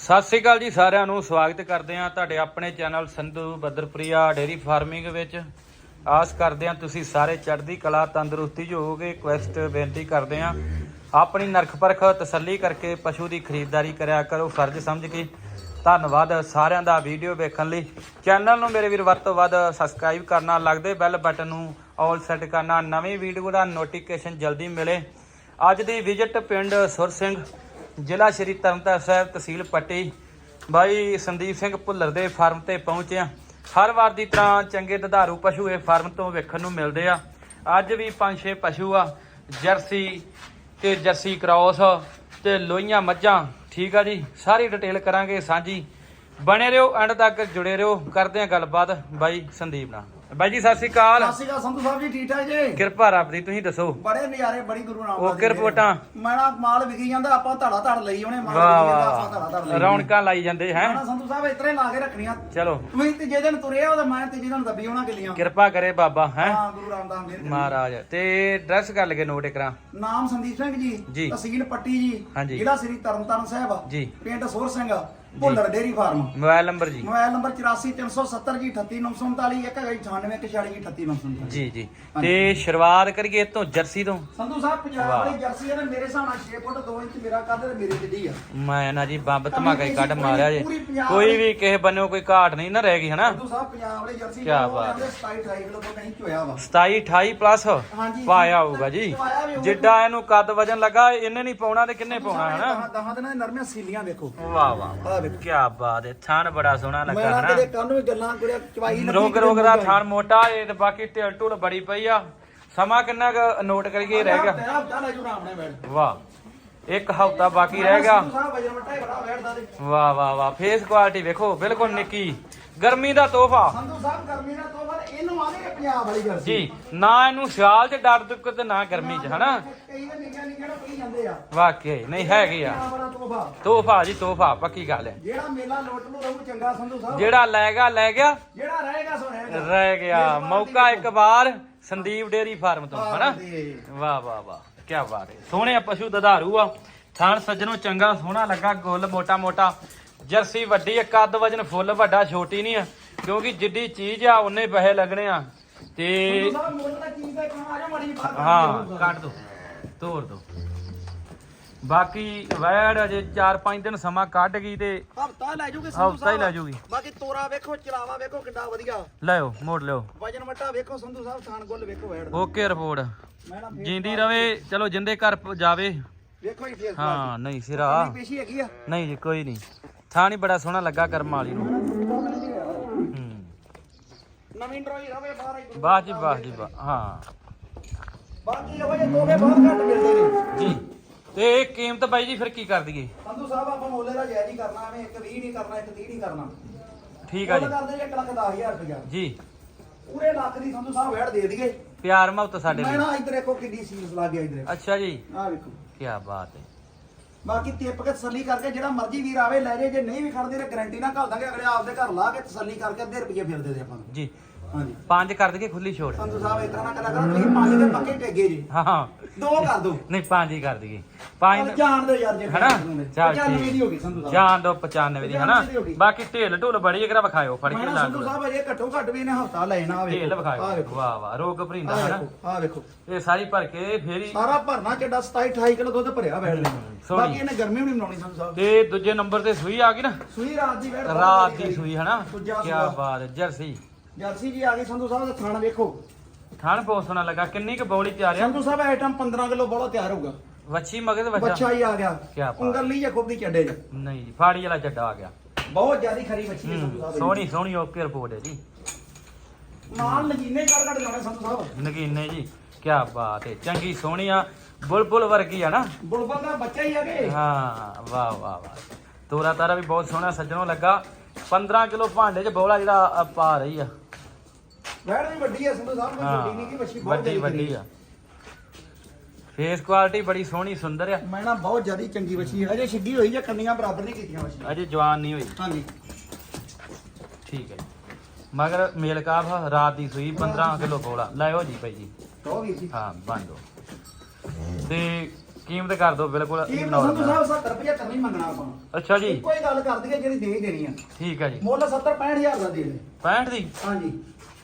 ਸਤਿ ਸ੍ਰੀ ਅਕਾਲ ਜੀ ਸਾਰਿਆਂ ਨੂੰ, ਸਵਾਗਤ ਕਰਦੇ ਹਾਂ ਤੁਹਾਡੇ ਆਪਣੇ ਚੈਨਲ ਸੰਧੂ ਬੱਦਰਪ੍ਰਿਆ ਡੇਰੀ ਫਾਰਮਿੰਗ ਵਿੱਚ। ਆਸ ਕਰਦੇ ਹਾਂ ਤੁਸੀਂ ਸਾਰੇ ਚੜ੍ਹਦੀ ਕਲਾ, ਤੰਦਰੁਸਤੀ 'ਚ ਹੋਵੋਗੇ ਕੁਐਸਟ ਬੇਨਤੀ ਕਰਦੇ ਹਾਂ। ਆਪਣੀ ਨਰਖ ਪਰਖ ਤਸੱਲੀ ਕਰਕੇ ਪਸ਼ੂ ਦੀ ਖਰੀਦਦਾਰੀ ਕਰਿਆ ਕਰੋ, ਫਰਜ਼ ਸਮਝ ਕੇ। ਧੰਨਵਾਦ ਸਾਰਿਆਂ ਦਾ ਵੀਡੀਓ ਵੇਖਣ ਲਈ। ਚੈਨਲ ਨੂੰ ਮੇਰੇ ਵੀਰ ਵੱਧ ਤੋਂ ਵੱਧ ਸਬਸਕ੍ਰਾਈਬ ਕਰਨਾ, ਲੱਗਦੇ ਬੈਲ ਬਟਨ ਨੂੰ ਆਲ ਸੈੱਟ ਕਰਨਾ, ਨਵੀਂ ਵੀਡੀਓ ਦਾ ਨੋਟੀਫਿਕੇਸ਼ਨ ਜਲਦੀ ਮਿਲੇ। ਅੱਜ ਦੀ ਵਿਜ਼ਿਟ ਪਿੰਡ ਸੁਰ ਸਿੰਘ ਜ਼ਿਲ੍ਹਾ ਸ਼੍ਰੀ ਤਰਨਤਾਰਨ ਸਾਹਿਬ ਤਹਿਸੀਲ ਪੱਟੀ। ਬਾਈ ਸੰਦੀਪ ਸਿੰਘ ਭੁੱਲਰ ਦੇ ਫਾਰਮ ਤੇ ਪਹੁੰਚਿਆ ਹਰ ਵਾਰ ਦੀ ਤਰ੍ਹਾਂ ਚੰਗੇ ਦੁਧਾਰੂ ਪਸ਼ੂ ਇਹ ਫਾਰਮ ਤੋਂ ਵੇਖਣ ਨੂੰ ਮਿਲਦੇ ਆ। ਅੱਜ ਵੀ 5-6 ਪਸ਼ੂ ਆ, ਜਰਸੀ ਤੇ ਜਰਸੀ ਕ੍ਰਾਸ ਤੇ ਲੋਹੀਆਂ ਮੱਝਾਂ, ਠੀਕ ਆ ਜੀ। ਸਾਰੀ ਡਿਟੇਲ ਕਰਾਂਗੇ ਸਾਂਝੀ। ਬਣੇ ਰਹੋ, ਐਂਡ ਤੱਕ ਜੁੜੇ ਰਹੋ। ਕਰਦੇ ਆ ਗੱਲਬਾਤ ਬਾਈ ਸੰਦੀਪ ਨਾਲ। ਬਾਈ ਜੀ ਸਤਿ ਸ੍ਰੀ ਅਕਾਲ। ਸਤਿ ਸ਼੍ਰੀ ਅਕਾਲ ਸੰਧੂ ਸਾਹਿਬ ਜੀ ਠੀਕ ਠਾਕ ਜੀ? ਕਿਰਪਾ ਰੱਬ ਦੀ ਤੁਸੀਂ ਦੱਸੋ? ਬੜੇ ਨਜ਼ਾਰੇ ਬੜੀ ਗੁਰੂ ਨਾਨਕ ਓਕੇ ਰਿਪੋਰਟਾਂ। ਮੈਣਾ ਮਾਲ ਵਿਕੀ ਜਾਂਦਾ ਆਪਾਂ ਧੜਾ ਧੜ ਲਈ ਉਹਨੇ ਮਾਲ ਵਿਕੀ ਜਾਂਦਾ ਆਪਾਂ ਧੜਾ ਧੜ ਲਈ। ਰੌਣਕਾਂ ਲਾਈ ਜਾਂਦੇ ਹੈ? ਮੈਣਾ ਸੰਧੂ ਸਾਹਿਬ ਇਤਰੇ ਲਾ ਕੇ ਰੱਖਣੀਆਂ। ਚਲੋ। ਤੁਸੀਂ ਤੀਜੇ ਦਿਨ ਤੁਰੇ ਹੋ ਤੇ ਮੈਂ ਤੀਜੇ ਦਿਨ ਦੱਬੀ ਹੋਣਾ ਕਿੱਲੀਆਂ। ਕਿਰਪਾ ਕਰੇ ਬਾਬਾ ਹੈ? ਹਾਂ ਗੁਰੂ ਰਾਮਦਾਸ ਕਰੇ। ਮਹਾਰਾਜ ਤੇ ਡਰੈਸ ਕਰ ਲਗੇ ਨੋਟ ਕਰਾਂ ਨਾਮ ਸੰਦੀਪ ਸਿੰਘ ਜੀ। ਤਹਿਸੀਲ ਪੱਟੀ ਜੀ। ਜ਼ਿਲ੍ਹਾ ਸ੍ਰੀ ਤਰਨਤਾਰਨ ਸਾਹਿਬ। ਜੀ। ਪਿੰਡ ਸੋਰ Singh. Bhullar dairy farm. Mobile number ਜੀ। ਮੋਬਾਈਲ ਨੰਬਰ 84370 ਜੀ 38939 ਇੱਕ ਹੈਗਾ ਜੀ 98 ਜੀ 38939 ਜੀ ਤੇ ਸ਼ੁਰੂਆਤ ਕਰੀਏ ਤੋਂ ਜਰਸੀ ਤੋਂ? ਸੰਧੂ ਸਾਹਿਬ ਪੰਜਾਬ। ਵਾਲੀ ਜਰਸੀ ਇਹਨੇ ਮੇਰੇ ਹਿਸਾਬ ਨਾਲ 6 ਫੁੱਟ 2 ਇੰਚ ਮੇਰਾ ਕੱਦ ਤੇ ਮੇਰੇ ਜਿੱਡੀ ਆ। ਮੈਂ ਨਾ ਜੀ ਬੰਬ ਧਮਾਕਾ ਹੀ ਕੱਢ ਮਾਰਿਆ ਜੇ। ਕੋਈ ਵੀ ਕਿਸੇ ਬੰਨਿਓ ਕੋਈ ਘਾਟ ਨਹੀਂ ਨਾ ਰਹਿ ਗਈ ਹਨਾ? ਸੰਧੂ ਸਾਹਿਬ ਪੰਜਾਬ ਵਾਲੀ ਜਰਸੀ ਬਾਤ। ਕਹਿੰਦੇ 27 28 ਕਿਲੋ ਤੋਂ ਨਹੀਂ ਚੋਇਆ ਵਾ। 27 28 ਪਲੱਸ ਹਾਂਜੀ। ਪਾਇਆ ਹੋਊਗਾ ਜੀ। ਜਿੱਡਾ ਇਹਨੂੰ ਕੱਦ ਵਜਨ ਲੱਗਾ ਇਹਨੇ ਨਹੀਂ ਪਾਉਣਾ ਤੇ ਕਿੰਨੇ ਪਾਉਣਾ ਹਨਾ? ਦਹਾਂ ਦਹਾਂ ਦਿਨਾਂ ਦੇ ਨਰਮੀਆਂ ਸੀਲੀਆਂ ਵੇਖੋ ਵਾਹ ਵਾਹ ਆ ਵੇਖੋ ਕੀ ਬਾਤ ਹੈ ਥਣ ਬੜਾ ਸੋਹਣਾ ਮੈਂ ਲੱਗਾ ਨਾ ਹਨਾ। ਤੇਰੇ ਕੰਨ ਵਿੱਚ ਗੱਲਾਂ ਕੁੜਿਆ ਚਵਾਈ ਲੱਗੀ ਰੋਗ ਰੋਗ ਦਾ ਥਣ ਮੋਟਾ ਏ ਤੇ ਬਾਕੀ ਢਿੱਲ ਢੁੱਲ ਬੜੀ ਪਈ ਆ। ਸਮਾਂ ਕਿੰਨਾ ਕੁ ਨੋਟ ਕਰੀਏ ਰਹਿ ਗਿਆ? ਤੇਰਾ ਹਫਤਾ ਲੈ ਜੂ ਰਾਮ ਨੇ ਬੈਠ। ਵਾਹ ਇੱਕ ਹਫਤਾ ਬਾਕੀ ਰਹਿ ਗਿਆ। ਸੰਧੂ ਸਾਹਿਬ ਵਜਨ ਮੱਟਾ ਹੀ ਬੜਾ ਬੈਠਦਾ ਤੇ ਵਾਹ ਵਾਹ ਵਾਹ ਫੇਸ ਕੁਆਲਿਟੀ ਵੇਖੋ ਬਿਲਕੁਲ ਨਿੱਕੀ। ਗਰਮੀ ਦਾ ਤੋਹਫਾ। ਸੰਧੂ ਸਾਹਿਬ ਗਰਮੀ ਦਾ ਤੋਹਫਾ ਤੇ ਇਹਨੂੰ ਆਦੇ ਪੰਜਾਬ ਵਾਲੀ ਜਰਸੀ। ਜੀ ਨਾ ਇਹਨੂੰ ਸਿਆਲ 'ਚ ਡਰ ਦੁੱਕ ਤੇ ਨਾ ਗਰਮੀ 'ਚ ਹਨਾ? ਕਈ ਨੂੰ ਜਾਂਦੇ ਆ। ਵਾਕਈ ਨਹੀਂ ਹੈਗੀ ਆ। ਪੰਜਾਬ ਵਾਲਾ ਤੋਹਫਾ। ਤੋਹਫਾ ਜੀ ਤੋਹਫਾ ਪੱਕੀ ਗੱਲ ਹੈ। ਜਿਹੜਾ ਮੇਲਾ ਲੁੱਟ ਲੂ ਰਹੂ ਚੰਗਾ ਸੰਧੂ ਸਾਹਿਬ। ਜਿਹੜਾ ਲੈ ਗਿਆ ਲੈ ਗਿਆ। ਜਿਹੜਾ ਰਹੇਗਾ ਸੋ ਰਹੇਗਾ ਰਹਿ ਗਿਆ। ਮੌਕਾ ਇੱਕ ਵਾਰ ਸੰਦੀਪ ਡੇਰੀ ਫਾਰਮ ਤੋਂ ਹਨਾ? ਵਾਹ ਵਾਹ ਵਾਹ ਕੀ ਬਾਤ ਹੈ। ਸੋਹਣੇ ਪਸ਼ੂ ਦਧਾਰੂ ਆ। ਥਣ ਸੱਜਣੋਂ ਚੰਗਾ ਸੋਹਣਾ ਲੱਗਾ ਗੁੱਲ ਮੋਟਾ ਮੋਟਾ ਜਰਸੀ ਵੱਡੀ ਆ ਕੱਦ ਵਜਨ ਫੁੱਲ ਵੱਡਾ ਛੋਟੀ ਨਹੀਂ ਆ। ਕਿਉਂਕਿ ਜਿੱਡੀ ਚੀਜ਼ ਆ ਉਹਨੇ ਪੈਸੇ ਲੱਗਣੇ ਆ। ਤੇ ਹਾਂ। ਕੱਢ ਦੋ। ਤੋੜ ਦੋ। ਬਾਕੀ ਵੈੜ ਅਜੇ 4-5 ਦਿਨ ਸਮਾਂ ਕੱਢ ਗਈ ਤੇ ਹਫਤਾ ਲੈ ਜੂਗੀ ਸੰਧੂ ਹਫ਼ਤਾ ਹੀ। ਲੈ ਜੂਗੀ। ਬਾਕੀ ਤੋਰਾ ਵੇਖੋ ਚਲਾਵਾ ਵੇਖੋ ਕਿੰਨਾ ਵਧੀਆ। ਲਿਓ ਮੋੜ ਲਿਓ ਵਜਨ ਮੱਟਾ ਵੇਖੋ ਸੰਧੂ ਸਾਹਿਬ ਥਾਨ ਗੁੱਲ ਵੇਖੋ ਵੈੜ ਦਾ। Okay report. ਮੈਂ ਨਾ ਫੇਰ ਜਿੰਦੀ ਰਵੇ ਚਲੋ ਜਿੰਦੇ ਘਰ ਪ- ਜਾਵੇ। ਵੇਖੋ ਹੀ ਫੇਰ ਹਾਂ ਨਹੀਂ ਸਿਰਾ। ਪੇਸ਼ੀ ਹੈਗੀ ਆ। ਨਹੀਂ ਜੀ ਕੋਈ ਨਹੀਂ। ਥਾਂ ਹੀ ਬੜਾ ਸੋਹਣਾ ਲੱਗਾ ਕਰਮ ਵਾਲੀ ਨੂੰ। ਨਵੀਂ ਡਰੋਈ ਰਵੇ ਬਾਹਰ ਹੀ ਗੁਰੂ। ਵਾਹ ਜੀ ਵਾਹ ਜੀ ਵਾਹ ਹਾਂ। ਬਾਕੀ ਉਹ ਜੇ ਦੋਵੇਂ ਬਹੁਤ ਘੱਟ ਮਿਲਦੇ ਨੇ। ਜੀ। ਤੇ ਇਹ ਕੀਮਤ ਬਾਈ ਜੀ ਫਿਰ ਕੀ ਕਰ ਦਈਏ? ਸੰਧੂ ਸਾਹਿਬ ਆਪਾਂ ਮੋਲੇ ਦਾ ਜਾਇਜ਼ ਹੀ ਕਰਨਾ ਐਵੇਂ ਇੱਕ 20 ਨਹੀਂ ਕਰਨਾ ਇੱਕ 30 ਨਹੀਂ ਕਰਨਾ। ਠੀਕ ਆ ਮੁੱਲ ਜੀ। ਕਰਦੇ ਜੇ 1 ਲੱਖ 10000 ਰੁਪਇਆ। ਜੀ। ਪੂਰੇ ਲੱਖ ਦੀ ਸੰਧੂ ਸਾਹਿਬ ਵੈੜ ਦੇ ਦਈਏ। ਪਿਆਰ ਮੁਹੱਬਤ ਸਾਡੇ ਮੈਂ ਲਈ ਨਾ ਇੱਧਰ ਦੇਖੋ ਕਿੰਨੀ ਸੀਲਸ ਲੱਗ ਗਿਆ ਇੱਧਰ। ਅੱਛਾ ਜੀ। ਆ ਵੇਖੋ। ਕੀ ਬਾਤ ਹੈ। ਬਾਕੀ ਟਿਪ ਕੇ ਤਸੱਲੀ ਕਰਕੇ ਜਿਹੜਾ ਮਰਜ਼ੀ ਵੀਰ ਆਵੇ ਲੈ ਜੇ। ਜੇ ਨਹੀਂ ਵੀ ਖੜਦੇ ਤੇ ਗਾਰੰਟੀ ਨਾਲ ਘੱਲ ਦਾਂਗੇ। ਅਗਲੇ ਆਪਦੇ ਘਰ ਲਾ ਕੇ ਤਸੱਲੀ ਕਰਕੇ ਅੱਧੇ ਰੁਪਏ ਫਿਰ ਦੇ ਦੇ ਆਪਾਂ ਨੂੰ। ਜੀ। ਹਾਂਜੀ। ਪੰਜ ਕਰ ਦਈਏ ਖੁੱਲੀ ਛੋੜ। ਸੰਧੂ ਸਾਹਿਬ ਇਤਨਾ ਨਾ ਕਰਿਆ ਕਰੋ ਤੁਸੀਂ ਪੰਜ ਦੇ ਪੱਕੇ ਟੇਗੇ ਜੀ। ਹਾਂ ਹਾਂ। ਦੋ ਕਰ ਦੋ। ਨਹੀਂ ਪੰਜ ਹੀ ਕਰ ਦਈਏ। ਪੰਜ ਜਾਣ ਦੋ ਯਾਰ ਜੇ ਹਨਾ? ਚੱਲ 95 ਦੀ ਹੋ ਗਈ ਠੀਕ ਸੰਧੂ ਸਾਹਿਬ। ਜਾਨ ਦੋ 95 ਦੀ ਹਨਾ? 95 ਦੀ ਹੋ ਗਈ। ਬਾਕੀ ਢੇਲ ਢੁੱਲ ਬੜੀ ਹੈ ਵਿਖਾਇਓ? ਫੜ ਕੇ ਲਾ ਸੰਧੂ ਸਾਹਿਬ ਅਜੇ ਘੱਟੋ ਘੱਟ ਵੀ ਇਹਨੇ ਹਫਤਾ ਲੈਣਾ ਆ ਢੇਲ ਵਿਖਾਇਓ। ਵੇਖੋ। ਵਾਹ ਵਾਹ ਰੋਗ ਭਰਿੰਦਾ ਹਨਾ? ਆ ਵੇਖੋ। ਇਹ ਸਾਰੀ ਭਰ ਕੇ ਫੇਰੀ ਸਾਰਾ ਭਰਨਾ ਚੱਡਾ 27 28 ਕਿਲੋ ਦੁੱਧ ਭਰਿਆ ਬੈਠ ਲੈ। ਬਾਕੀ ਇਹਨੇ ਗਰਮੀ ਵੀ ਨਹੀਂ ਬਣਾਉਣੀ ਸੰਧੂ ਸਾਹਿਬ। ਤੇ ਦੂਜੇ ਨੰਬਰ ਤੇ ਸੂਈ ਆ ਗਈ ਨਾ? ਸੂਈ ਰਾਤ ਦੀ ਬੈਠ ਰਾਤ ਦੀ ਸੂਈ ਹਨਾ? ਕੀ। ਬਾਤ ਜਰਸੀ। ਜਰਸੀ ਜੀ ਆ ਗਈ ਸੰਧੂ ਸਾਹਿਬ ਦਾ ਥਾਣ ਵੇਖੋ। ਥਣ ਬਹੁਤ ਸੋਹਣਾ ਲੱਗਾ ਕਿੰਨੀ ਕੁ ਬੌਲੀ ਤਿਆਰਿਆ ਸੰਧੂ ਸਾਹਿਬ ਆਈਟਮ 15 ਕਿਲੋ ਬੋਲਾ ਤਿਆਰ ਹੋਊਗਾ। ਵੱਛੀ ਮਗਰ ਤੇ ਬੱਚਾ ਵੱਛਾ ਹੀ ਆ ਗਿਆ। ਕਿਆ ਬਾਤ। ਉਂਗਲ ਜਾਂ ਖੁੱਬਦੀ ਚੱਡੇ ਚ? ਨਹੀਂ ਜੀ ਫਾੜੀ ਵਾਲਾ ਚੱਡਾ ਆ ਗਿਆ। ਬਹੁਤ ਜ਼ਿਆਦੀ ਖਰੀ ਬੱਚੀ ਹੈ ਸੰਧੂ ਹੂੰ, ਸਾਹਿਬ ਦੀ। ਸੋਹਣੀ ਸੋਹਣੀ ਓਕੇ ਰਿਪੋਰਟ ਹੈ ਜੀ। ਨਾਲ ਨਗੀਨੇ ਕਰ ਕੱਢ ਲਾਉਣੇ ਸੰਧੂ ਸਾਹਿਬ। ਨਗੀਨੇ ਜੀ ਕੀ ਬਾਤ ਹੈ ਚੰਗੀ ਸੋਹਣੀ ਆ ਬੁਲਬੁਲ ਵਰਗੀ ਆ ਨਾ। ਬੁਲਬੁਲ ਦਾ ਬੱਚਾ ਹੀ ਹੈਗੇ ਹਾਂ ਵਾਹ ਵਾਹ ਵਾਹ। ਤੋਰਾ ਤਾਰਾ ਵੀ ਬਹੁਤ ਸੋਹਣਾ ਸੱਜਣੋਂ ਲੱਗਾ। 15 ਕਿਲੋ ਭਾਂਡੇ 'ਚ ਬੋਲਾ ਜਿਹੜਾ ਅ, ਪਾ ਰਹੀ ਆ। ਵੈੜ ਵੀ ਵੱਡੀ ਹੈ ਸੰਧੂ ਸਾਹਿਬ ਕੋਈ ਵੱਡੀ ਨਹੀਂ ਹਾਂ ਕਿ ਬੱਚੀ ਬਹੁਤ ਵੱਡੀ ਜ਼ਿਆਦੀ ਵੱਡੀ ਖਰੀ। ਆ। ਫੇਸ ਕੁਆਲਿਟੀ ਬੜੀ ਸੋਹਣੀ ਸੁੰਦਰ ਆ। ਮੈਂ ਨਾ ਬਹੁਤ ਜ਼ਿਆਦੀ ਚੰਗੀ ਬੱਚੀ ਹੈ ਅਜੇ ਛਿੱਡੀ ਹੋਈ ਜਾਂ ਕੰਨੀਆਂ ਬਰਾਬਰ ਨਹੀਂ ਕੀਤੀਆਂ ਬੱਚੀ ਅਜੇ ਜਵਾਨ ਨਹੀਂ ਹੋਈ। ਹਾਂਜੀ। ਠੀਕ ਹੈ ਜੀ। ਮਗਰ ਮੇਲ ਕਾਫ ਰਾਤ ਦੀ ਸੂਈ 15 ਕਿਲੋ ਬੋਲਾ ਲਾਇਓ ਜੀ ਭਾਈ ਜੀ। ਕਹੋ ਵੀਰ ਜੀ। ਹਾਂ ਬੰਦੋ ਤੇ ਕੀਮਤ ਕਰ ਦਿਓ ਬਿਲਕੁਲ ਕੀ ਸੰਧੂ normal। ਸਾਹਿਬ 70 75 ਨਹੀਂ ਮੰਗਣਾ ਆਪਾਂ। ਅੱਛਾ ਜੀ। ਹੀ ਗੱਲ ਕਰ ਦਈਏ ਜਿਹੜੀ ਦੇ ਹੀ ਦੇਣੀ ਆ। ਠੀਕ ਹੈ ਜੀ। ਮੁੱਲ 70 65000 ਦਾ ਦੇ ਦੇ। 65 ਦੀ? ਹਾਂਜੀ।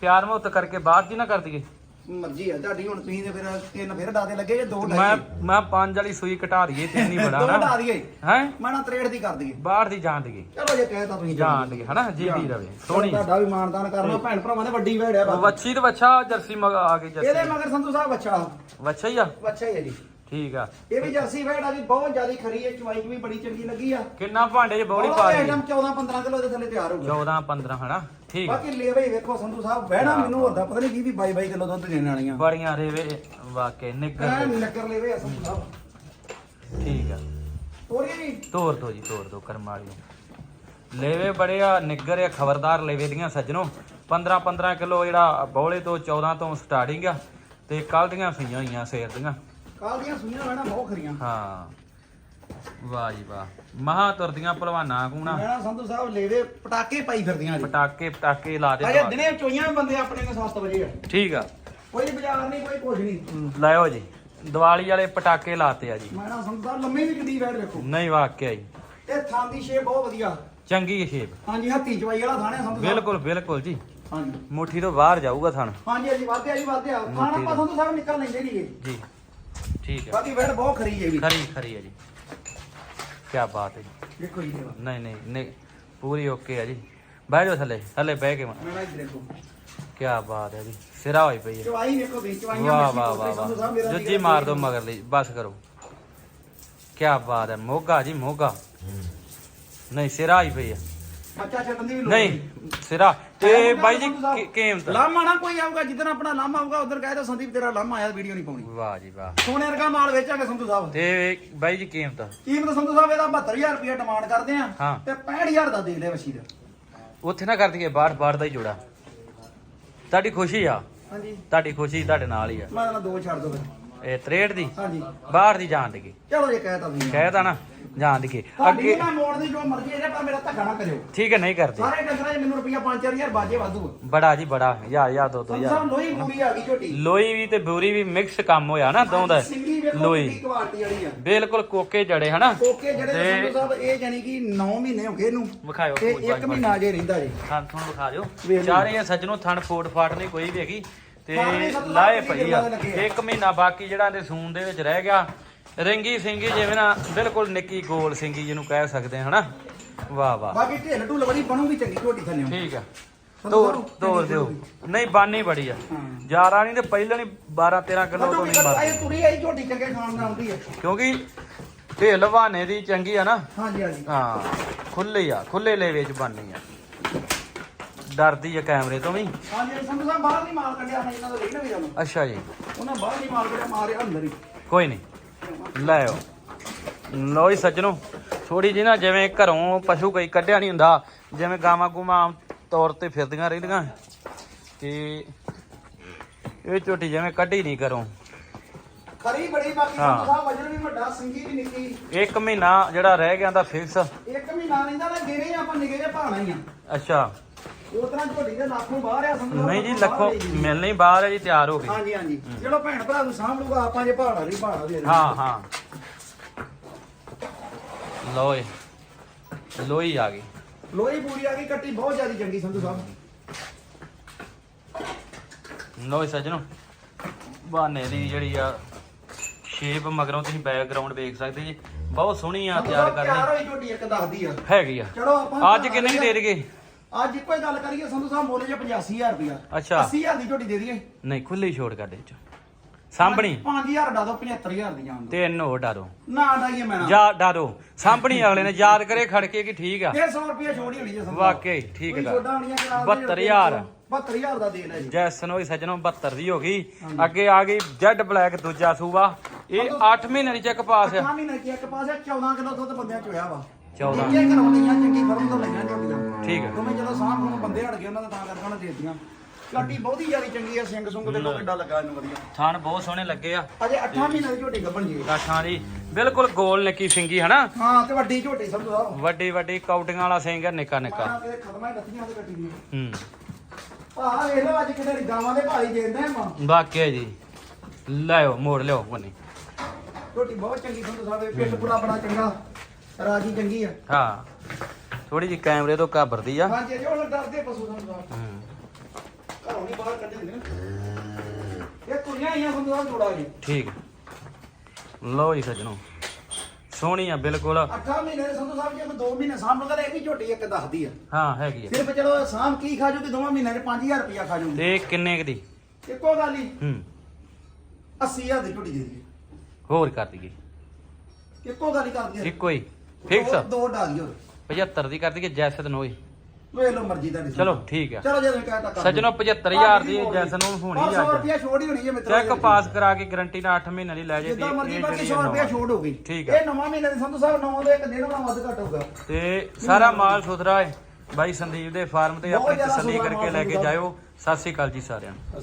ਪਿਆਰ ਮੁਹੱਤ ਕਰਕੇ ਬਾਅਦ ਜੀ ਨਾ ਕਰ ਦਈਏ। ਮਰਜ਼ੀ ਆ ਤੁਹਾਡੀ ਹੁਣ ਤੁਸੀਂ ਤੇ ਫਿਰ ਤਿੰਨ ਫਿਰ ਡਾਦੇ ਲੱਗੇ ਜੇ ਦੋ ਮੈਂ ਮੈਂ ਪੰਜ ਵਾਲੀ ਸੂਈ ਘਟਾ ਦਈਏ ਤੇ ਨਹੀਂ ਬੜਾ ਦੋ ਨਾ ਡਾ ਦਈਏ? ਹੈ? ਮੈਂ ਨਾ 63 ਦੀ ਕਰ ਦਈਏ। ਬਾਹਰ ਦੀ ਜਾਣ ਦਈਏ। ਚਲੋ ਜੇ ਕਹਿ ਤਾ ਤੁਸੀਂ ਜਾਣ ਦਈਏ। ਹਨਾ? ਜੀ ਵੀ ਰਵੇ ਸੋਹਣੀ। ਤੁਹਾਡਾ ਵੀ ਮਾਨਦਾਨ ਕਰਨਾ ਭੈਣ ਭਰਾਵਾਂ ਦੇ ਵੱਡੀ ਵੇੜ ਆ ਬਸ। ਵੱਛੀ ਤੇ ਵੱਛਾ ਜਰਸੀ ਮਗ ਆ ਗਈ ਇਹਦੇ ਜਰਸੀ ਮਗਰ ਸੰਧੂ ਸਾਹਿਬ ਬੱਚਾ ਵੱਛਾ ਹੀ ਆ? ਬੱਚਾ ਹੀ ਹੈ ਜੀ। ਠੀਕ ਆ। ਇਹ ਵੀ ਜਰਸੀ ਵੇੜ ਆ ਜੀ ਬਹੁਤ ਜ਼ਿਆਦਾ ਖਰੀ ਹੈ ਚਵਾਈ ਵੀ ਬੜੀ ਚੰਗੀ ਲੱਗੀ ਆ। ਕਿੰਨਾ ਭਾਂਡੇ 'ਚ ਬੌਲੀ ਪਾ ਆਈਟਮ 14 15 ਕਿਲੋ ਦੇ ਥੱਲੇ ਤਿਆਰ ਹੋ ਗਿਆ 14 15 ਹਨਾ? ਠੀਕ। ਬਾਕੀ ਲੇਵੇ ਹੀ ਵੇਖੋ ਸੰਧੂ ਸਾਹਿਬ ਬਹਿਣਾ ਮੈਨੂੰ ਹੁੰਦਾ ਪਤਾ ਨਹੀਂ ਕੀ ਵੀ 22 22 ਕਿਲੋ ਦੁੱਧ ਦੇਣ ਵਾਲੀਆਂ। ਬੜੀਆਂ ਰੇਵੇ ਵਾਕੇ ਨਿੱਗਰ ਲੇਵੇ ਆ ਸੰਧੂ ਸਾਹਿਬ। ਠੀਕ ਆ। ਤੋਰੀਏ ਜੀ ਤੋਰ ਦੋ ਜੀ ਤੋਰ ਦੋ ਕਰਮ ਵਾਲੀ ਨੂੰ। ਲੇਵੇ ਬੜੇ ਆ ਨਿੱਗਰ ਆ ਖਬਰਦਾਰ ਲੇਵੇ ਦੀਆਂ ਸੱਜਣੋ। 15 15 ਕਿਲੋ ਜਿਹੜਾ ਬੌਲੇ ਤੋਂ 14 ਤੋਂ ਸਟਾਰਟਿੰਗ ਆ। ਤੇ ਕੱਲ ਦੀਆਂ ਸਈਆਂ ਹੋਈਆਂ ਸੇਰ ਦੀਆਂ। ਕਾਲ ਦੀਆਂ ਸੁਈਆਂ ਬਹਿਣਾ ਬਹੁਤ ਖਰੀਆਂ। ਹਾਂ। ਵਾਹ ਜੀ ਵਾਹ। ਮਹਾ ਤੁਰਦੀਆਂ ਭਲਵਾਨਾਂ ਕੂਣਾ। ਮੈਂ ਨਾ ਸੰਧੂ ਸਾਹਿਬ ਲੇਵੇ ਪਟਾਕੇ ਪਾਈ ਫਿਰਦੀਆਂ ਜੀ। ਪਟਾਕੇ ਪਟਾਕੇ ਲਾ ਦੇ ਅਜੇ। ਦਿਨੇ ਚੋਈਆਂ ਬੰਦੇ ਆਪਣੇ ਨੇ 7 ਵਜੇ ਆ। ਠੀਕ ਆ। ਕੋਈ ਬਾਜ਼ਾਰ ਨਹੀਂ ਕੋਈ ਕੁਝ ਨਹੀਂ। ਲਾਇਓ ਜੀ। ਦੀਵਾਲੀ ਵਾਲੇ ਪਟਾਕੇ ਲਾਤੇ ਆ ਜੀ। ਮੈਂ ਨਾ ਸੰਧੂ ਸਾਹਿਬ ਲੰਮੀ ਵੀ ਕਿੱਡੀ ਵੇੜ ਵੇਖੋ ਨਹੀਂ ਵਾਕਿਆ ਜੀ। ਇਹ ਥਾਂ ਦੀ ਸ਼ੇਪ ਬਹੁਤ ਵਧੀਆ। ਚੰਗੀ ਸ਼ੇਪ ਹਾਂਜੀ ਹੱਥੀ ਚਵਾਈ ਵਾਲਾ ਥਾਣੇ ਸੰਧੂ ਸਾਹਿਬ। ਬਿਲਕੁਲ ਬਿਲਕੁਲ ਜੀ। ਹਾਂਜੀ। ਮੁੱਠੀ ਤੋਂ ਬਾਹਰ ਜਾਊਗਾ ਥਣ। ਹਾਂਜੀ ਹਾਂਜੀ ਵਾਧਿਆ ਜੀ ਵਾਧਿਆ। ਖਾਣਾ ਆਪਾਂ ਸੰਧੂ ਸਾਹਿਬ ਨਿਕਲ ਲੈਂਦੇ ਨਹੀਂਗੇ ਜੀ। ਠੀਕ ਹੈ ਬਾਕੀ ਵੇੜ ਬਹੁਤ ਖਰੀ ਹੈ ਵੀ। ਖਰੀ ਖਰੀ ਹੈ ਜੀ। ਕੀ ਬਾਤ ਹੈ ਜੀ। ਦੇਖੋ ਜੀ ਦੇਵਾ ਨਹੀਂ ਨਹੀਂ ਨਹੀਂ ਪੂਰੀ ਓਕੇ ਹੈ ਜੀ। ਬਹਿ ਜਾਓ ਥੱਲੇ ਥੱਲੇ ਬਹਿ ਕੇ ਮੈਂ ਨਾ ਇੱਧਰ ਦੇਖੋ। ਕੀ ਬਾਤ ਹੈ ਜੀ ਸਿਰਾ ਹੋਈ ਪਈ ਹੈ। ਚਵਾਈ ਵੇਖੋ ਤੁਸੀਂ ਚਵਾਈਆਂ ਵਾਹ ਵਾਹ ਵਾਹ ਵਾਹ। ਜੁੱਜੀ ਮਾਰ ਦੋ ਮਗਰ ਲਈ ਬਸ ਕਰੋ। ਕੀ ਬਾਤ ਹੈ ਮੋਗਾ ਜੀ ਮੋਗਾ। ਨਹੀਂ ਸਿਰਾ ਹੀ ਪਈ ਹੈ। ਬੱਚਾ ਛੱਡਣ ਦੀ ਵੀ ਲੋੜ। ਨਹੀਂ ਸਿਰਾ। ਤੇ ਬਾਈ ਜੀ ਕੀ- ਕੀਮਤ ਲਾਮਾ ਨਾ ਕੋਈ ਆਊਗਾ ਜਿੱਦਣ ਆਪਣਾ ਲਾਮਾ ਆਊਗਾ ਉਧਰ ਕਹੇ ਤਾਂ ਸੰਦੀਪ ਤੇਰਾ ਲਾਮਾ ਆਇਆ ਵੀਡੀਓ ਨਹੀਂ ਪਾਉਣੀ। ਵਾਹ ਜੀ ਵਾਹ। ਸੋਨੇ ਵਰਗਾ ਮਾਲ ਵੇਚਾਂਗੇ ਸੰਧੂ ਸਾਹਿਬ। ਤੇ ਬਾਈ ਜੀ ਕੀਮਤ ਕੀਮਤ ਸੰਧੂ ਸਾਹਿਬ ਇਹਦਾ 72000 ਰੁਪਏ ਡਿਮਾਂਡ ਕਰਦੇ ਆ ਹਾਂ। ਤੇ 65000 ਦਾ ਦੇ ਦੇ ਵਸ਼ੀ ਦਾ ਉੱਥੇ ਨਾ ਕਰ ਦਈਏ ਬਾਹਰ ਬਾਹਰ ਦਾ ਹੀ ਜੋੜਾ। ਤੁਹਾਡੀ ਖੁਸ਼ੀ ਆ? ਹਾਂਜੀ। ਤੁਹਾਡੀ ਖੁਸ਼ੀ ਤੁਹਾਡੇ ਨਾਲ ਹੀ ਆ। ਮੈਂ ਨਾ ਦੋ ਛੱਡ ਦੋ ਫਿਰ। ਇਹ 63 ਦੀ? ਹਾਂਜੀ। ਬਾਹਰ ਦੀ ਜਾਣ ਦੀ ਚਲੋ ਜੇ ਕਹਿ ਤਾ ਤੁਸੀਂ। ਨਾ। ਜਾਣ ਦੀ ਅੱਗੇ ਅੱਗੇ ਨਾ ਮੋੜ ਦੀ ਜੋ ਮਰਜ਼ੀ ਹੈ ਪਰ ਮੇਰਾ ਧੱਕਾ ਨਾ ਕਰਿਓ। ਠੀਕ ਹੈ ਨਹੀਂ ਕਰਦੇ। ਸਾਰੇ ਡੰਗਰਾਂ 'ਚ ਮੈਨੂੰ ਰੁਪਈਆ 5-4000 ਬਾਜੇ ਵਾਧੂ ਆ। ਬੜਾ ਜੀ ਬੜਾ ਯਾਰ ਯਾਰ ਦੋ ਦੋ ਯਾਰ ਸਾਹਿਬ ਲੋਹੀ ਪੂਰੀ ਆ ਗਈ ਝੋਟੀ। ਲੋਈ ਵੀ ਤੇ ਬੂਰੀ ਵੀ ਮਿਕਸ ਕੰਮ ਹੋਇਆ ਨਾ ਦੋਵਾਂ ਦਾ। ਸਿੰਗੀ ਵੇਖੋ ਲੋਈ ਕਿੰਨੀ ਕੁਆਲਿਟੀ ਵਾਲੀ ਆ। ਬਿਲਕੁਲ ਕੋਕੇ ਜੜੇ ਹਨਾ? ਕੋਕੇ ਜਿਹੜੇ ਤੇ- ਸੰਧੂ ਸਾਹਿਬ ਇਹ ਜਾਨੀ ਕਿ 9 ਮਹੀਨੇ ਹੋ ਗਏ ਇਹਨੂੰ। ਵਿਖਾਇਓ ਤੇ ਫੂਡ ਇੱਕ ਮਹੀਨਾ ਜੇ ਰਹਿੰਦਾ ਜੀ। ਥਣ ਤੁਹਾਨੂੰ ਵਿਖਾ ਦਿਓ। ਵੇਖ ਲਓ। ਚਾਰੇ ਆ ਸੱਜਣੋ ਥਣ ਫੋਟ ਫਾਟ ਨਹੀਂ ਕੋਈ ਵੀ ਹੈਗੀ। ਤੇ ਲਾਏ ਲੱਖ ਪਈ ਦੀ ਆ। ਗੱਲਾਂ ਲੱਗੇ ਆ। ਇੱਕ ਮਹੀਨਾ ਬਾਕੀ ਜਿਹੜਾ ਇਹਦੇ ਸੂਨ ਦੇ ਵਿੱਚ ਰਹਿ ਗਿਆ ਰਿੰਗੀ ਸਿੰਗੀ ਜਿਵੇਂ ਨਾ ਬਿਲਕੁਲ ਨਿੱਕੀ ਗੋਲ ਸਿੰਗੀ ਜਿਹਨੂੰ ਕਹਿ ਸਕਦੇ ਹਾਂ ਹਨਾ? ਵਾਹ ਵਾਹ। ਬਾਕੀ ਢਿੱਲ ਢੁੱਲ ਬੜੀ ਬਣੂਗੀ ਚੰਗੀ ਝੋਟੀ ਥੱਲੇ ਠੀਕ ਆ। ਤੋਰ ਤੋਰ ਦਿਓ। ਨਹੀਂ ਬਾਨੀ ਬੜੀ ਆ। ਜਾਰਾ ਨਹੀਂ ਤੇ ਪਹਿਲਾਂ ਨਹੀਂ 12 13 ਕਿਲੋ ਤੋਂ ਨਹੀਂ ਮਰਦੀ ਤੁਰੀ ਆਈ ਝੋਟੀ ਚੰਗੇ ਖਾਣ ਨਾਲ ਆਉਂਦੀ ਹੈ ਕਿਉਂਕਿ ਢੇਲ ਬਹਾਨੇ ਦੀ ਚੰਗੀ ਆ ਨਾ। ਹਾਂਜੀ ਹਾਂਜੀ। ਹਾਂ ਖੁੱਲੇ ਆ ਖੁੱਲੇ ਲੇਵੇ ਚ ਬਣਨੀ ਆ। ਡਰਦੀ ਆ ਕੈਮਰੇ ਤੋਂ ਵੀ। ਹਾਂਜੀ ਸੰਧੂ ਸਾਹਿਬ ਬਾਹਰ ਨਹੀਂ ਮਾਲ ਕੱਢਿਆ ਇਹਨਾਂ ਦਾ ਦੇਖਣਾ ਵੀ ਜਾਨੂੰ ਅੱਛਾ ਜੀ। ਉਹਨਾਂ ਬਾਹਰ ਨਹੀਂ ਮਾਲ ਕੱਢਿਆ ਮਾਰਿਆ ਅੰਦਰ ਹੀ। ਕੋਈ ਨਹੀਂ। ਲੈ ਆਓ। ਲੋ ਜੀ ਸੱਜਣੋ ਥੋੜੀ ਜਿਹੀ ਨਾ ਜਿਵੇਂ ਘਰੋਂ ਪਸ਼ੂ ਕੋਈ ਕੱਢਿਆ ਨਹੀਂ ਹੁੰਦਾ ਜਿਵੇਂ ਗਾਵਾਂ ਗੂਮਾਂ ਆਮ ਤੌਰ ਤੇ ਫਿਰਦੀਆਂ ਰਹਿੰਦੀਆਂ। ਤੇ ਇਹ ਝੋਟੀ ਜਿਵੇਂ ਕੱਢੀ ਨਹੀਂ ਘਰੋਂ। ਖਰੀ ਬੜੀ ਬਾਕੀ ਹਾਂ। ਸਾਹਿਬ ਵਜਨ ਵੀ ਵੱਡਾ ਸਿੰਗੀ ਵੀ ਨਿੱਕੀ। ਇੱਕ ਮਹੀਨਾ ਜਿਹੜਾ ਰਹਿ ਗਿਆ ਦਾ ਫਿਕਸ ਇੱਕ ਮਹੀਨਾ ਰਹਿੰਦਾ ਨਾ ਦੇਣੇ ਆਪਾਂ ਨਿਗੇ ਜੇ ਭਾਣਾ ਹੀ ਆ। ਅੱਛਾ। ਉਹ ਤਰ੍ਹਾਂ ਝੋਟੀ ਦੇ ਲੱਖੋਂ ਬਾਹਰ ਆ ਸੰਧੂ ਸਾਹਿਬ ਨਹੀਂ ਜੀ ਲੱਖੋਂ। ਮਿਲਣੀ ਬਾਹਰ ਹੈ ਜੀ ਤਿਆਰ ਹੋ ਗਈ ਹਾਂਜੀ ਹਾਂਜੀ। ਚਲੋ ਭੈਣ ਭਰਾ ਨੂੰ ਸਾਂਭ ਲੂਗਾ ਆਪਾਂ ਜੇ ਭਾੜਾ ਨਹੀਂ ਭਾੜਾ ਦੇ। ਹਾਂ ਹਾਂ। ਲੋ ਜੀ ਲੋਈ ਆ ਗਈ। ਲੋਹੀ ਪੂਰੀ ਆ ਗਈ ਕੱਟੀ ਬਹੁਤ ਜ਼ਿਆਦਾ ਚੰਗੀ ਸੰਧੂ ਸਾਹਿਬ। ਲੋ ਜੀ ਸੱਜਣੋ। ਬਹਾਨੇ ਦੀ ਜਿਹੜੀ ਆ ਸ਼ੇਪ ਮਗਰੋਂ ਤੁਸੀਂ ਬੈਕਗ੍ਰਾਉਂਡ ਵੇਖ ਸਕਦੇ ਜੀ। ਬਹੁਤ ਸੋਹਣੀ ਆ ਤਿਆਰ ਕਰਨੀ। ਹੋਈ ਝੋਟੀ ਇੱਕ ਦੱਸਦੀ ਆ। ਹੈਗੀ ਆ। ਚਲੋ ਆਪਾਂ ਅੱਜ ਕਿੰਨੇ ਦੇ ਦੇਗੇ? ਅੱਜ ਇੱਕੋ ਹੀ ਗੱਲ ਕਰੀਏ ਸੰਧੂ ਸਾਹਿਬ ਮੁੱਲ ਜੇ 85000 ਰੁਪਇਆ। ਅੱਛਾ। 80000 ਦੀ ਝੋਟੀ ਦੇ ਦਈਏ। ਨਹੀਂ ਖੁੱਲੀ ਛੋੜ ਕਰ ਦੇ ਚ ਸਾਂਭਣੀ? 5000 ਡਾ ਦੋ 75000 ਦੀ ਜਾਨ ਦੋ। ਤਿੰਨ ਹੋ ਡਾਰੋ ਨਾ ਡਾਈਏ ਮੈਂ ਨਾ। ਜਾ ਡਾਰੋ ਸਾਂਭਣੀ ਅਗਲੇ ਨੇ ਯਾਦ ਕਰੇ ਖੜਕੇ ਕਿ ਠੀਕ ਆ। ਇਹ 100 ਰੁਪਏ ਛੋੜੀ ਹੋਣੀ ਜੇ ਸੰਧੂ ਵਾਕਈ ਠੀਕ ਕੋਈ ਹੈ ਛੋਟਾ ਹੋਣੀਆਂ ਕਿ ਨਾਲ 72000 72000 ਦਾ ਦੇ ਲੈ ਜੀ। ਜੈਸਨ ਹੋਈ ਸੱਜਣੋ 72 ਦੀ ਹੋ ਗਈ। ਅੱਗੇ ਆ ਗਈ ਜੈਡ ਬਲੈਕ ਦੂਜਾ ਸੂਬਾ। ਇਹ 8 ਮਹੀਨੇ ਦੀ ਚੈੱਕ ਪਾਸ ਆ। ਅੱਠਾਂ ਮਹੀਨੇ ਕੀ ਇੱਕ ਪਾਸੇ 14 ਕਿਲੋ ਦੁੱਧ ਬੰਦਿਆਂ ਚੋਇਆ ਵਾ। 14 ਇਹ ਕਰਾਉਂਦੀਆਂ ਚੰਗੀ ਫਰਮ ਤੋਂ ਲਈਆਂ ਝੋਟੀਆਂ ਠੀਕ ਹੈ ਦੋਵੇਂ ਜਦੋਂ ਸਾਂਭ ਨੂੰ ਬੰਦੇ ਹਟ ਗਏ ਉਹਨਾਂ ਦਾ ਤਾਂ ਕਰਕੇ ਉਹਨਾਂ ਦੇ ਦਿੱਤੀਆਂ। ਕੱਟੀ ਬਹੁਤੀ ਜ਼ਿਆਦਾ ਚੰਗੀ ਆ ਸਿੰਘ ਸੁੰਗ ਦੇ ਕਿੱਡਾ ਲੱਗਾ ਇਹਨੂੰ ਵਧੀਆ। ਥਾਨ ਬਹੁਤ ਸੋਹਣੇ ਲੱਗੇ ਆ। ਅਜੇ 8 ਮਹੀਨੇ ਦੀ ਝੋਟੀ ਗੱਭਣ ਜੀ। ਗਾਠਾਂ ਦੀ। ਬਿਲਕੁਲ ਗੋਲ ਨਿੱਕੀ ਸਿੰਗੀ ਹਨਾ? ਹਾਂ ਤੇ ਵੱਡੀ ਝੋਟੀ ਸਮਝੋ ਸਾਹਿਬ ਵੱਡੀ ਵੱਡੀ ਕੌਟੀਆਂ ਵਾਲਾ ਸਿੰਘ ਆ ਨਿੱਕਾ ਨਿੱਕਾ। ਮਾਣਾ ਤੇ ਖਤਮਾ ਕੱਟੀਆਂ ਤੇ ਕੱਟੀ ਦੀ ਹੂੰ। ਭਾ ਵੇਖ ਲਓ ਅੱਜ ਕਿਤੇ ਗਾਵਾਂ ਦੇ ਭਾਈ ਦੇਂਦੇ ਆ ਮਾਂ ਵਾਕਿਆ ਜੀ। ਲਿਓ ਮੋੜ ਲਿਓ ਬਣੀ ਝੋਟੀ ਬਹੁਤ ਚੰਗੀ ਸੰਧੂ ਸਾਹਿਬ ਪਿੱਠ ਪੂਰਾ ਬੜਾ ਚੰਗਾ। ਰਾਜੀ ਚੰਗੀ ਆ। ਹਾਂ। ਥੋੜੀ ਜਿਹੀ ਕੈਮਰੇ ਤੋਂ ਘਾਬਰਦੀ ਆ। ਹਾਂਜੀ ਜੋ ਡਰਦੇ ਪਸ਼ੂ ਸਾਹਿਬ ਹੂੰ। ਘਰੋਂ ਨਹੀਂ ਬਾਹਰ ਕੱਢੇ ਹੁੰਦੇ ਨੇ। ਇਹ ਕੁੜੀਆਂ ਆਈਆਂ ਸੰਧੂ ਸਾਹਿਬ ਜੋੜਾ ਜੀ। ਠੀਕ। ਲਓ ਜੀ ਸੱਜਣੋ। ਸੋਹਣੀ ਆ ਬਿਲਕੁਲ। 8 ਮਹੀਨੇ ਦੇ ਸੰਧੂ ਸਾਹਿਬ ਜੇ ਮੈਂ 2 ਮਹੀਨੇ ਸਾਂਭ ਲਗਾ ਇਹ ਵੀ ਝੋਟੀ ਇੱਕ ਦੱਸਦੀ ਆ। ਹਾਂ ਹੈਗੀ ਆ। ਸਿਰਫ ਚਲੋ ਸਾਂਭ ਕੀ ਖਾ ਜੂਗੀ ਦੋਵਾਂ ਮਹੀਨਿਆਂ 'ਚ 5000 ਰੁਪਇਆ ਖਾ ਜੂਗੀ। ਤੇ ਕਿੰਨੇ ਕੁ ਦੀ? ਇੱਕੋ ਗੱਲ ਹੀ। ਹੂੰ। 80000 ਦੀ ਝੋਟੀ ਦੇ ਦੇ ਹੋਰ ਕਰ ਦਈਏ। ਇੱਕੋ ਗੱਲ ਹੀ ਕਰਦੀ ਆ ਇੱਕੋ ਹੀ। ਫਿਕਸ ਦੋ- ਦੋ ਡਾਲੀ ਹੋਰ 75 ਦੀ ਕਰ ਦਈਏ ਜੈਸਨ ਹੋਈ ਵੇਖ ਲਓ ਮਰਜ਼ੀ ਤੁਹਾਡੀ ਚਲੋ ਠੀਕ ਆ। ਚਲੋ ਜੇ ਤੁਸੀਂ ਕਹਿਤਾ ਕਰ ਸੱਜਣੋ 75000 ਦੀ ਜੈਸਨ ਨੂੰ ਹੋਣੀ 100 ਅੱਜ। ਰੁਪਇਆ ਛੋੜ ਹੀ ਹੋਣੀ ਜੇ ਮਿੱਤਰੋ ਚੈੱਕ ਪਾਸ ਕਰਾ ਕੇ ਗਾਰੰਟੀ ਨਾਲ 8 ਮਹੀਨੇ ਦੀ ਲੈ ਜੇ ਜਿੱਦਾਂ ਮਰਜ਼ੀ ਬਾਕੀ ਜਿਹੜੀ 100 ਰੁਪਇਆ ਨਵਾਂ। ਛੋੜ ਹੋ ਗਈ। ਠੀਕ ਆ। ਇਹ ਨਵਾਂ ਮਹੀਨੇ ਦੇ ਸੰਧੂ ਸਾਹਿਬ ਨੌਂ ਦੇ ਇੱਕ ਦਿਨ ਨਾਲ ਵੱਧ ਘੱਟ ਹੋਊਗਾ। ਤੇ ਸਾਰਾ ਮਾਲ ਸੁਥਰਾ ਹੈ। ਬਾਈ ਸੰਦੀਪ ਦੇ ਫਾਰਮ ਤੇ ਬਹੁਤ ਆਪਣੀ ਜ਼ਿਆਦਾ ਤਸੱਲੀ ਸੁਥਰਾ ਕਰਕੇ ਮਾਲ ਲੈ ਕੇ। ਜਾਇਓ। ਸਤਿ ਸ੍ਰੀ ਅਕਾਲ ਜੀ ਸਾਰਿਆਂ ਨੂੰ।